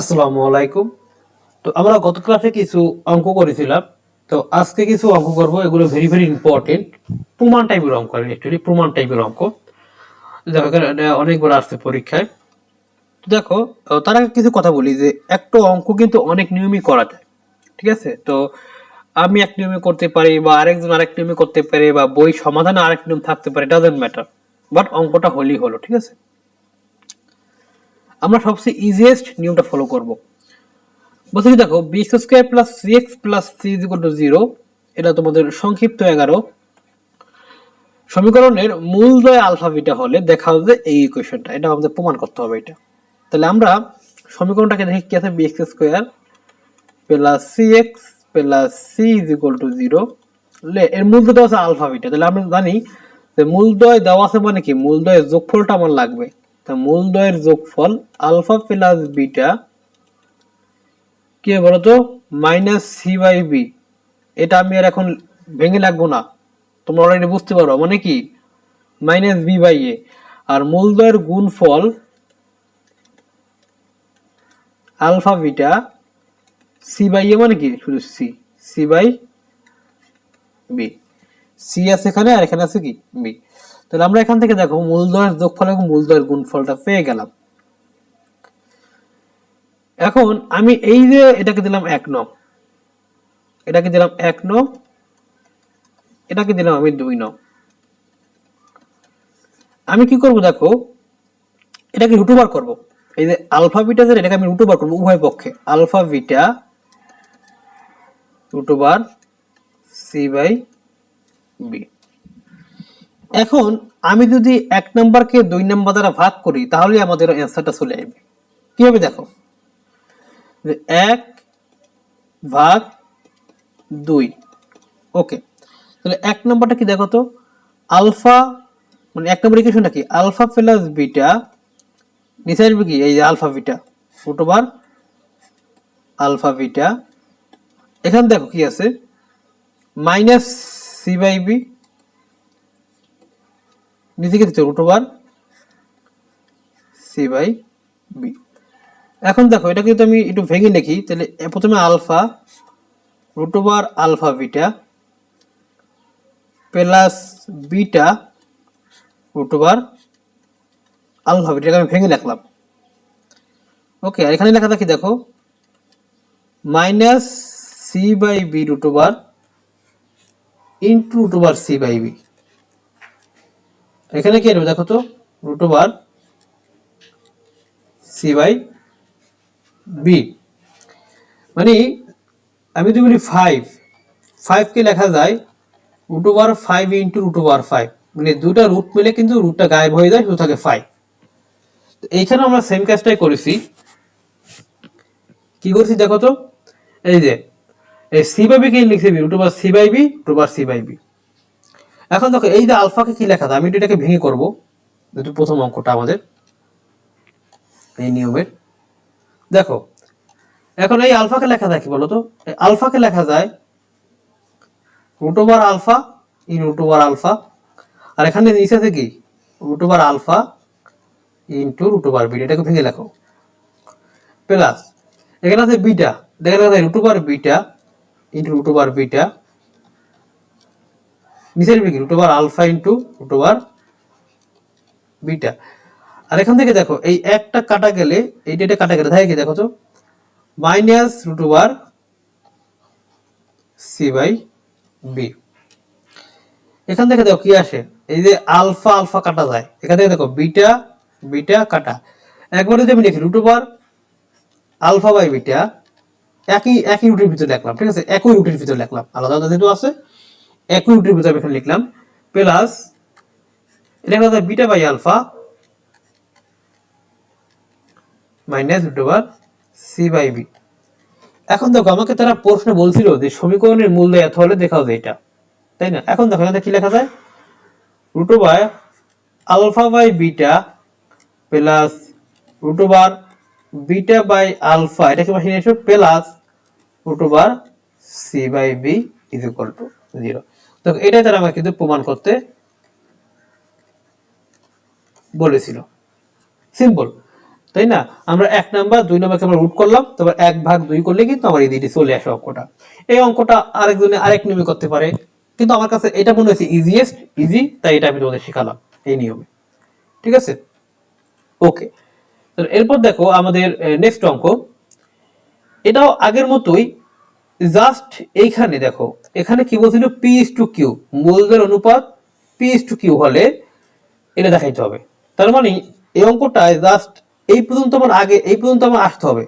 আসসালামু আলাইকুম। তো আমরা গত ক্লাসে কিছু অঙ্ক করেছিলাম। তো আজকে কিছু অঙ্ক করব, এগুলো ভেরি ভেরি ইম্পর্টেন্ট প্রমাণ টাইপের অঙ্ক অ্যাকচুয়ালি প্রমাণ টাইপের অঙ্ক। দেখো অনেকবার আসছে পরীক্ষায়। দেখো তার আগে কিছু কথা বলি যে একটা অঙ্ক কিন্তু অনেক নিয়মই করা যায়। ঠিক আছে? তো আমি এক নিয়মে করতে পারি বা আরেকজন আরেক নিয়মে করতে পারে বা বই সমাধানে আরেক নিয়ম থাকতে পারে ডাজেন্ট ম্যাটার বাট অঙ্কটা হলেই হলো, ঠিক আছে? আমরা সবচেয়ে ইজিয়েস্ট নিয়মটা ফলো করব। বলছি দেখো B square plus C X plus C is to zero এটা তোমাদের সংক্ষিপ্ত এগারো। সমীকরণের মূল মূলদয় আলফা বিটা হলে দেখা যে এই ইকুয়েশনটা এটা আমাদের প্রমাণ করতে হবে এটা। তাহলে আমরা সমীকরণটাকে দেখি কি আছে B X square plus C X plus C is equal to zero এর মূল মূলদয় আছে আলফা বিটা। তাহলে আমরা জানি যে মূল মূলদয় দেওয়া আছে মানে কি? মূল মূলদয়ের যোগফলটা আমার লাগবে। তা মূল মূলদয়ের যোগফল আলফা প্লাস বিটা কে বলতো? Minus C by B. এটা আমি আর এখন ভেঙে লাগবো না। তোমরা অলরেডি বুঝতে পারো। মানে কি? Minus B by A. আর মূল মূলদয়ের গুণফল alpha beta C by A মানে কি? শুধু C. C by B. C আছে এখানে আর এখানে আছে কি? বি। তাহলে আমরা এখান থেকে দেখো মূলদয়ের যোগফল এবং মূলদয়ের গুণফলটা পেয়ে গেলাম। এখন আমি এই যে এটাকে দিলাম এক নং, এটাকে দিলাম এক নং, এটাকে দিলাম আমি দুই নম আমি কি করব দেখো, এটাকে রুটুবার করব। এই যে আলফা বিটা যে এটাকে আমি রুটুবার করব উভয় পক্ষে। আলফা বিটা রুটুবার সি বাই বি এখন আমি যদি এক নাম্বারকে দুই নাম্বার দ্বারা ভাগ করি, তাহলে আমাদের অ্যান্সারটা চলে আসবে। কীভাবে দেখো? এক ভাগ দুই। ওকে, তাহলে এক নাম্বারটা কি দেখো তো? আলফা মানে এক নম্বর ইকুয়েশনটা কি? আলফা প্লাস বিটা, নিচে আসবে কি? এই আলফা বিটা। ফুটবার আলফা বিটা। এখানে দেখো কি আছে? মাইনাস সি বাই বি নিচে কি দিচ্ছে root over C by B এখন দেখো, এটা কিন্তু আমি একটু ভেঙে লিখি, তাহলে প্রথমে alpha, root over alpha beta, plus beta, root over alpha বিটাকে আমি ভেঙে লিখলাম। ওকে, আর এখানে লেখা থাকি, দেখো minus C by B root over into root over C by B এখানে কি আসবে দেখো তো root over C by B মানে আমি যদি বলি ফাইভ ফাইভকে লেখা যায় root over five into root over five মানে দুটা রুট মিলে কিন্তু রুটটা গায়েব হয়ে যায়, শুধু থাকে ফাইভ এইখানে আমরা সেম কাজটাই করেছি। কি করছি দেখো তো? এই যে, এই সি বাই বি কে লিখছি root over C by B root over C by B এখন দেখো, এই যে আলফাকে কি লেখা আমি এটাকে ভেঙে করব। যেহেতু প্রথম অঙ্কটা আমাদের এই নিয়মের। দেখো, এখন এই আলফাকে লেখা যায় কি বলতো? আলফাকে লেখা যায় root over alpha in root over alpha আর এখানে নিচে আছে কি? Root over alpha into root over beta এটাকে ভেঙে লেখো। প্লাস এখানে আছে বিটা দেখা যায় root over beta into root over beta নিচের বিঘি root over alpha into root over beta আর এখান থেকে দেখো, এই একটা কাটা গেলে এইটা এটা কাটা গেলে থাকে দেখো তো minus root over C by B এখান থেকে দেখো কি আসে, এই যে আলফা আলফা কাটা যায়। এখান থেকে দেখো বিটা বিটা কাটা। একবারে যদি আমি লিখি root over alpha by beta একই একই রুটের ভিতরে লিখলাম, ঠিক আছে? একই রুটের ভিতরে লিখলাম। আলাদা আলাদা যেহেতু আছে একই আমি এখানে লিখলাম, প্লাস, এটা কথা beta by alpha, minus root over C by B এখন দেখো, আমাকে তারা প্রশ্ন বলছিল যে সমীকরণের মূল্য এত হলে দেখাও যে এটা, তাই না? এখন দেখো, এখানে কি লেখা যায়? Root over alpha by beta plus root over beta by alpha এটাকে পাশে নিয়ে এসো? Plus root over C by B is equal to zero তো এটাই তারা আমাকে কিন্তু প্রমাণ করতে বলেছিল। সিম্পল তাই না? আমরা এক নাম্বার, দুই নাম্বারকে আমরা রুট করলাম, তারপর এক ভাগ, দুই করলে কিন্তু আমার এই দিকে চলে আসে অঙ্কটা। এই অঙ্কটা আরেকজনে আরেক নিয়মে করতে পারে, কিন্তু আমার কাছে এটা মনে হয়েছে ইজিয়েস্ট ইজি তাই এটা আমি তোমাদের শেখালাম এই নিয়মে। ঠিক আছে? ওকে এরপর দেখো আমাদের নেক্সট অঙ্ক। এটাও আগের মতোই জাস্ট এইখানে দেখো এখানে কি বলছিল? পি ইস টু কিউ মূলদের অনুপাত পি ইস টু কিউ হলে এটা দেখাইতে হবে। তার মানে এই অঙ্কটায় জাস্ট এই পর্যন্ত আমার আগে, এই পর্যন্ত আমার আসতে হবে।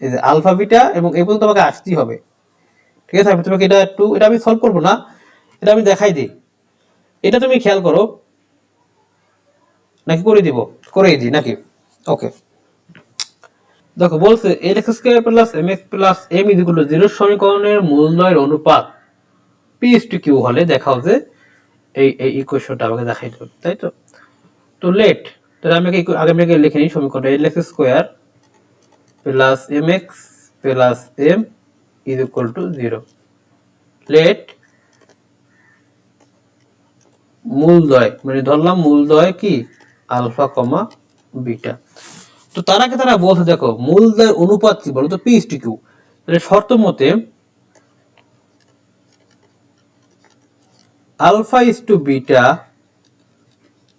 এই যে আলফা, বিটা এবং এই পর্যন্ত আমাকে আসতেই হবে। ঠিক আছে, আমি তোমাকে এটা একটু, এটা আমি সলভ করব না, এটা আমি দেখাই দিই। এটা তুমি খেয়াল করো। নাকি করে দিব? করেই দিই নাকি? ওকে দেখো, বলছে L X square plus M X plus M is equal to zero সমীকরণের মূলদয়ের অনুপাত। পি ইস টু কিউ হলে যে এই এই ইকুয়েশনটা আমাকে তাই তো? তো লেট তাহলে আমি আগে আমি আগে লিখে নিই L X square plus M X plus M is equal to zero let মানে ধরলাম মূলদয় কি? আলফা কমা বিটা তো তার আগে তারা বলছে, দেখো মূলদয়ের অনুপাত কি বলতো? পি ইস টু কিউ তাহলে শর্ত মতে alpha is to beta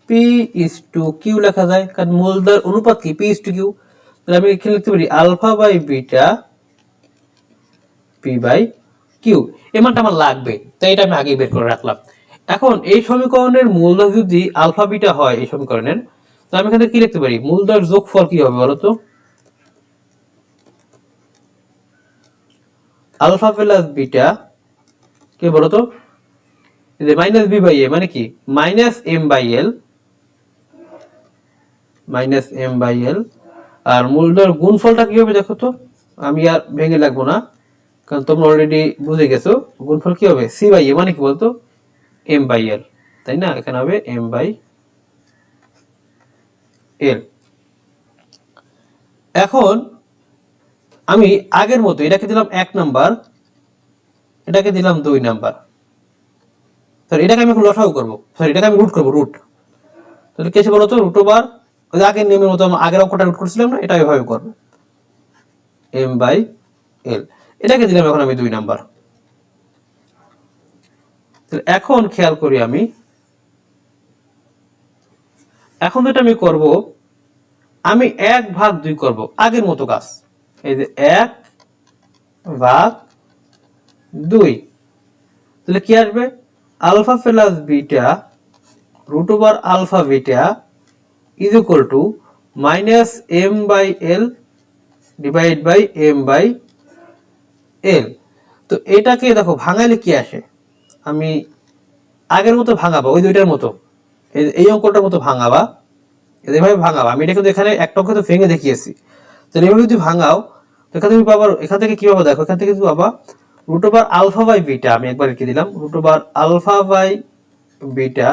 P is to Q লেখা যায়, কারণ মূলদয়ের অনুপাত কি? পি ইস টু কিউ তাহলে আমি এখানে লিখতে পারি alpha by beta P by Q এই মানটা আমার লাগবে, তাই এটা আমি আগে বের করে রাখলাম। এখন এই সমীকরণের মূলদয় যদি আলফা বিটা হয়, এই সমীকরণের তো আমি এখানে কি লিখতে পারি? মূলদয়ের যোগফল কি হবে বলতো? আলফা প্লাস বিটা, কি বলতো? মাইনাস বি বাই এ মানে কি? Minus M by L minus M by L আর মূলদয়ের গুণফলটা কি হবে দেখো তো? আমি আর ভেঙে লাগবো না, কারণ তোমরা অলরেডি বুঝে গেছো গুণফল কি হবে? সি বাই এ মানে কি বলতো? এম বাই এল তাই না? এখানে হবে এম বাই এল এখন আমি আগের মতো এটাকে দিলাম এক নাম্বার এটাকে দিলাম দুই নাম্বার সরি এটাকে আমি এখন লসাগু করব। সরি এটাকে আমি রুট করব রুট তাহলে কে বলো তো রুট ওভার আগের নিয়মের মতো আগের অঙ্কটা রুট করছিলাম না এটা এভাবে করব। এম বাই এল এটাকে দিলাম এখন আমি দুই নাম্বার। এখন খেয়াল করি আমি, এখন যেটা আমি করব, আমি এক ভাগ দুই করব, আগের মতো কাজ। এই যে এক ভাগ দুই। তাহলে কি আসবে? Alpha plus beta root over alpha beta is equal to minus M by L divide by M by L. তো এটাকে দেখো ভাঙালে কি আসে? আমি আগের মতো ভাঙাবো, ওই দুইটার মতো। এই- অঙ্কটার মতো ভাঙাবা। এভাবে ভাঙাবা। আমি এটা কিন্তু এখানে একটা অঙ্ক তো ভেঙে দেখিয়েছি। তো এভাবে যদি ভাঙাও এখান থেকে পাবার এখান থেকে কি পাবো দেখো, এখান থেকে পাবা root over alpha by beta আমি একবার লিখে দিলাম root over alpha by beta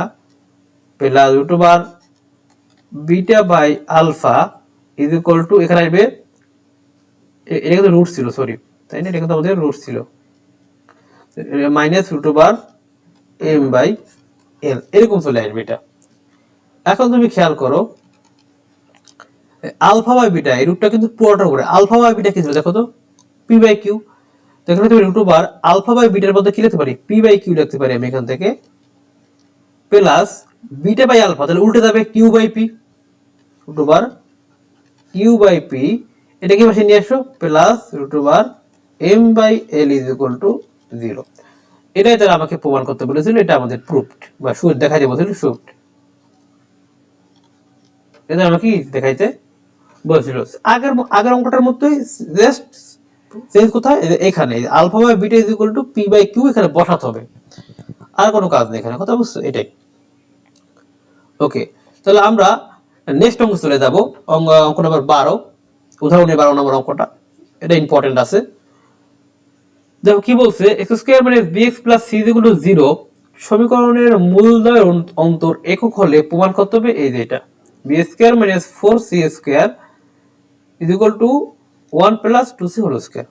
plus root over beta by alpha is equal to এখানে আসবে এটা কিন্তু রুট ছিল সরি তাই না? এটা কিন্তু আমাদের রুট ছিল। Minus root over M by L এরকম চলে আসবে এটা। এখন তুমি খেয়াল করো আলফা বাই বিটা এই রুটটা কিন্তু পুরোটার উপরে আলফা বাই বিটা কি ছিল দেখো তো? পি বাই কিউ এখানে তুমি রুট ওভার আলফা বাই বিটার মধ্যে কি লিখতে পারি? পি বাই কিউ লিখতে পারি আমি এখান থেকে। প্লাস বিটা বাই আলফা, তাহলে উল্টে যাবে Q by P. Root over Q by P পাশে নিয়ে আসো? Plus root over M by L is equal to zero এটাই তারা আমাকে প্রমাণ করতে বলেছিল, এটা আমাদের প্রুফড বা সুদ দেখাইতে বলেছিল এটা আমাকে দেখাইতে বলেছিল? আগের আগের অঙ্কটার মতোই জাস্ট চেঞ্জ কোথায়? এখানে alpha by beta is equal to P by Q এখানে বসাতে হবে। আর কোনো কাজ নেই এখানে, কথা বুঝছ? এটাই। ওকে তাহলে আমরা নেক্সট অঙ্ক চলে যাব। অঙ্ক নম্বর বারো। উদাহরণের বারো নম্বর অঙ্কটা। এটা ইম্পর্টেন্ট আছে। দেখো, কি বলছে? এক্স স্কোয়ার মানে B X plus C equal to zero সমীকরণের মূলদয় অন- অন্তর একক হলে প্রমাণ করতে হবে এই যে এটা। B square minus four C square is equal to one plus two C whole square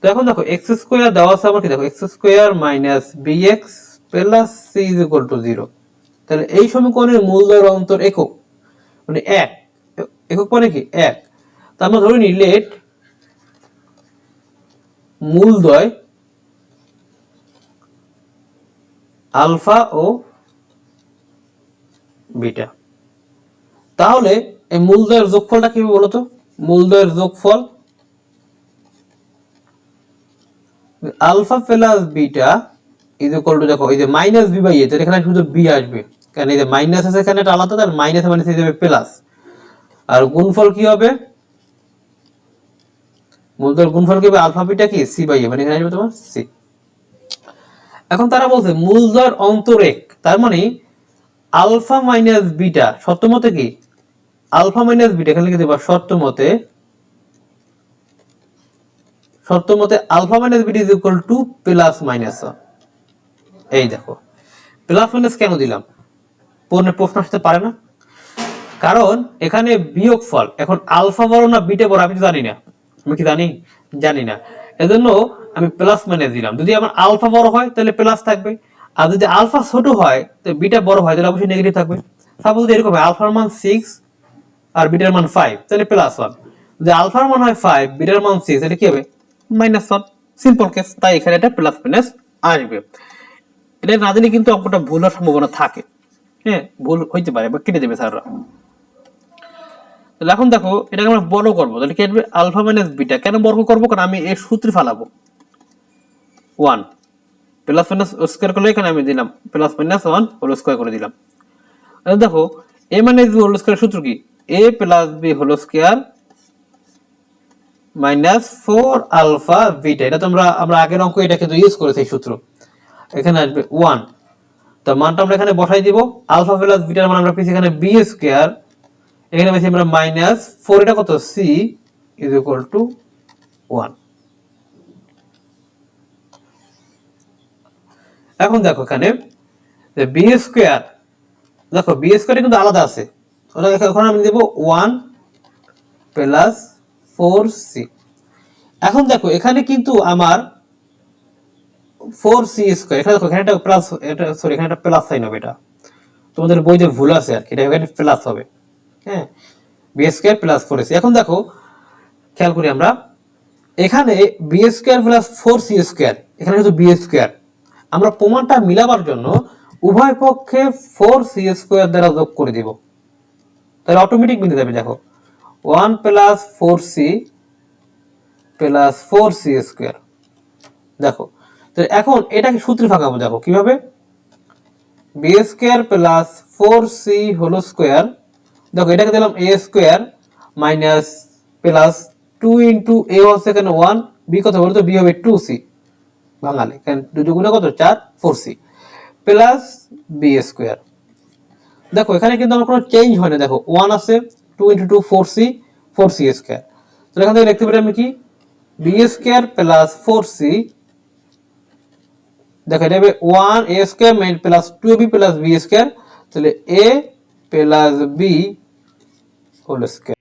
তো এখন দেখো এক্স স্কোয়ার দেওয়া আছে আমাকে, দেখো X square minus B X plus C is equal to zero তাহলে এই সমীকরণের মূলদয়ের অন্তর একক। মানে এক। একক মানে কি? এক। তা আমরা ধরে নিই লেট মূলদ্বয় আলফা ও বিটা তাহলে এই মূলদ্বয়ের যোগফলটা কি বলতো? মূলদ্বয়ের যোগফল? Alpha plus beta is equal to দেখো, এই যে মাইনাস বি বাই এ তাহলে এখানে শুধু বি আসবে। কারণ এই যে মাইনাস আছে এখানে এটা আলাদা, তার মাইনাস মাইনাস হয়ে যাবে প্লাস আর গুণফল কি হবে? মূলদয়ের গুণফল কি হবে? আলফা বিটা কি? সি বাই এ মানে এখানে আসবে তোমার সি এখন তারা বলছে মূলদয়ের অন্তরেক, তার মানে আলফা মাইনাস বিটা সত্য মতে কি? আলফা মাইনাস বিটা, এখানে লিখে দেবা সত্য মতে সত্য মতে alpha minus beta is equal to plus minus এই দেখো প্লাস মাইনাস কেন দিলাম? পূর্ণের প্রশ্ন আসতে পারে না। কারণ এখানে বিয়োগ ফল, এখন আলফা বড় না বিটা বড়, আমি তো জানি না। আমি কি জানি? জানি না। এজন্য আমি প্লাস মাইনাস দিলাম। যদি আমার আলফা বড় হয়, তাহলে প্লাস থাকবে। আর যদি আলফা ছোট হয়, তো বিটা বড় হয়, তাহলে অবশ্যই নেগেটিভ থাকবে। সাপোজ যদি এরকম হয়, আলফার মান সিক্স আর বিটার মান ফাইভ তাহলে প্লাস ওয়ান যদি আলফার মান হয় ফাইভ বিটার মান সিক্স তাহলে কি হবে? মাইনাস ওয়ান সিম্পল কেস তাই এখানে এটা প্লাস মাইনাস আসবে। এটা না দিলে কিন্তু অঙ্কটা ভুল হওয়ার সম্ভাবনা থাকে। হ্যাঁ ভুল হইতে পারে বা কেটে দেবে স্যাররা। তাহলে এখন দেখো, এটাকে আমরা বড় করব। তাহলে কি আসবে? আলফা মাইনাস বিটা কেন বর্গ করব? কারণ আমি এর সূত্রে ফালাবো। ওয়ান প্লাস মাইনাস স্কোয়ার করলে এখানে আমি দিলাম plus minus one whole square করে দিলাম। দেখো এ মানে হোল স্কোয়ার সূত্র কি? A plus B whole square minus four alpha beta এটা তোমরা, আমরা আগের অঙ্ক এটা কিন্তু ইউজ করেছি সূত্র। এখানে আসবে ওয়ান তো মানটা আমরা এখানে বসাই দিব। আলফা প্লাস বিটার মান আমরা পেয়েছি এখানে বি স্কোয়ার এখানে পেয়েছি আমরা মাইনাস ফোর এটা কত? C is equal to one এখন দেখো এখানে বি স্কোয়ার দেখো বি স্কোয়ার কিন্তু আলাদা আছে। ওটা দেখো, এখন আমি দেবো ওয়ান প্লাস ফোর সি এখন দেখো, এখানে কিন্তু আমার ফোর সি স্কোয়ার এখানে দেখো, এখানে একটা প্লাস এটা সরি এখানে একটা প্লাস সাইন হবে এটা। তোমাদের বইতে ভুল আছে আর কি প্লাস হবে। হ্যাঁ B square plus four C এখন দেখো, খেয়াল করি আমরা, এখানে B square plus four C square এখানে কিন্তু স্কোয়ার আমরা প্রমাণটা মিলাবার জন্য উভয় পক্ষে ফোর সি স্কোয়ার দ্বারা যোগ করে দিব। তাহলে অটোমেটিক মিলে যাবে, দেখো। One plus four C plus four C square দেখো, তো এখন এটাকে সূত্রে ফাঁকাবো, দেখো, কীভাবে? B square plus four C whole square দেখো, এটাকে দিলাম A square minus plus two into A হচ্ছে এখানে ওয়ান বি কত বলতো? বি হবে টু সি বাঙালি কারণ দুটো গুণে কত? চার four C plus B square দেখো, এখানে কিন্তু আমার কোনো চেঞ্জ হয় না। দেখো ওয়ান আছে two into two four C four C square তাহলে এখান থেকে লিখতে পারি আমি কি? B square plus four C দেখো, এটা হবে one A square plus two B plus B square তাহলে A plus B whole square